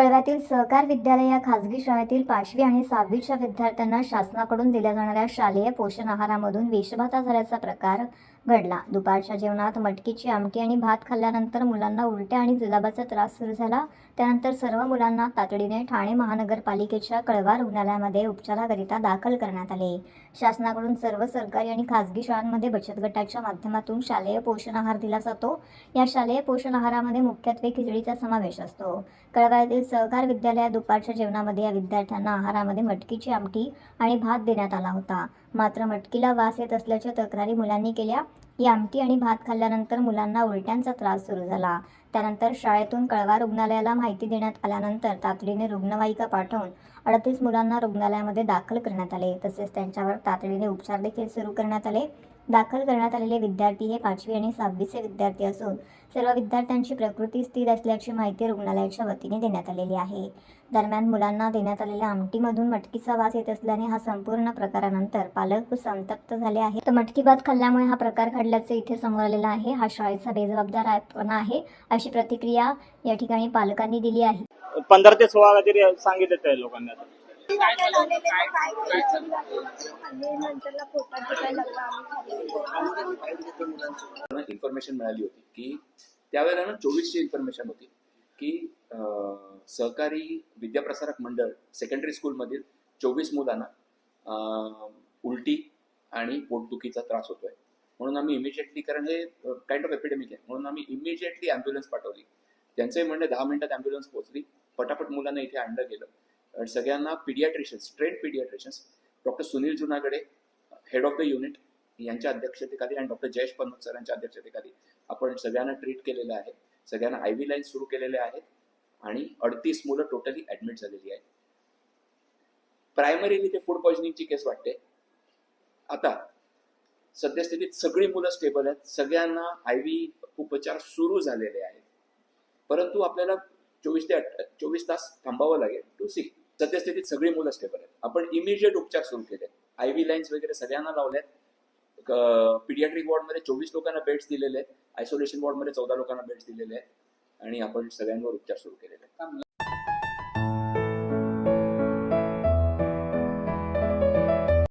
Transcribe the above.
कळव्यातील सहकार विद्यालय या खासगी शाळेतील पाचवी आणि सहावीच्या विद्यार्थ्यांना शासनाकडून दिल्या जाणाऱ्या शालेय पोषण आहारामधून विषबाधा झाल्याचा प्रकार घडला. दुपारच्या जेवणात मटकीची आमटी आणि भात खाल्ल्यानंतर मुलांना उलट्या आणि जुलाबाचा त्रास सुरू झाला. त्यानंतर सर्व मुलांना तातडीने ठाणे महानगरपालिकेच्या कळवा रुग्णालयामध्ये उपचाराकरिता दाखल करण्यात आले. शासनाकडून सर्व सरकारी आणि खासगी शाळांमध्ये बचत गटाच्या माध्यमातून शालेय पोषण आहार दिला जातो. या शालेय पोषण आहारामध्ये मुख्यत्वे खिचडीचा समावेश असतो. कळवा सहकार विद्यालयात दुपारच्या जेवणामध्ये या विद्यार्थ्यांना आहारामध्ये मटकीची आमटी आणि भात देण्यात आला होता. मात्र मटकीला वास येत असल्याच्या तक्रारी मुलांनी केल्या. ही आमटी आणि भात खाल्ल्यानंतर मुलांना उलट्यांचा त्रास सुरू झाला. त्यानंतर शाळेतून कळवा रुग्णालयाला माहिती देण्यात आल्यानंतर तातडीने रुग्णवाहिका पाठवून अडतीस मुलांना रुग्णालयामध्ये दाखल करण्यात आले. तसेच त्यांच्यावर तातडीने उपचार देखील सुरू करण्यात आले. दाखल करण्यात आलेले विद्यार्थी हे पाचवी आणि सहावीचे विद्यार्थी असून सर्व विद्यार्थ्यांची प्रकृती स्थिर असल्याची माहिती रुग्णालयाच्या वतीने देण्यात आलेली आहे दरम्यान मुलांना देण्यात आलेल्या आमटीमधून मटकीचा वास येत असल्याने हा संपूर्ण प्रकारानंतर पालक संतप्त झाले आहेत तर मटकी भात खाल्ल्यामुळे हा प्रकार घडल्याचे इथे समोर आलेला आहे हा शाळेचा बेजबाबदारपणा आहे अशी प्रतिक्रिया या ठिकाणी पालकांनी दिली आहे पंधरा ते सोळा काहीतरी सांगितलं लोकांनी. नंतरला पोटात दुखायला लागला आम्ही इन्फॉर्मेशन मिळाली होती की त्यावेळेला ना चोवीसची इन्फॉर्मेशन होती की सहकारी विद्याप्रसारक मंडळ सेकंडरी स्कूलमधील चोवीस मुलांना उलटी आणि पोटदुखीचा त्रास होतोय. म्हणून आम्ही इमिजिएटली कारण हे काइंड ऑफ एपिडेमिक आहे. म्हणून आम्ही इमिजिएटली अँब्युलन्स पाठवली. त्यांचंही म्हणणं दहा मिनिटात अँब्युलन्स पोहोचली. पटापट मुलांना इथे आणलं गेलं. सगळ्यांना paediatricians train paediatricians doctor Sunil Junagade head of the unit यांच्या अध्यक्षतेखाली आणि डॉक्टर जयेश पन्नूत सरांच्या अध्यक्षतेखाली आपण सगळ्यांना ट्रीट केलेलं आहे. सगळ्यांना आय व्ही लाईन सुरू केलेल्या आहेत आणि अडतीस मुलं टोटली ऍडमिट झालेली आहेत. प्रायमरीली ते फूड पॉइझनिंगची केस वाटते. आता सद्यस्थितीत सगळी मुलं स्टेबल आहेत. सगळ्यांना आय व्ही उपचार सुरू झालेले आहेत. परंतु आपल्याला चोवीस ते चोवीस तास थांबावं लागेल टू सी सद्यस्थितीत सगळी मुलं स्टेबल आहेत. आपण इमिजिएट उपचार सुरू केले आय व्ही लाईन्स वगैरे सगळ्यांना लावल्यात पिडियाट्रिक वॉर्डमध्ये चोवीस लोकांना बेड्स दिलेले आहेत. आयसोलेशन वॉर्डमध्ये चौदा लोकांना बेड्स दिलेले आहेत. आणि आपण सगळ्यांवर उपचार सुरू केलेले आहेत.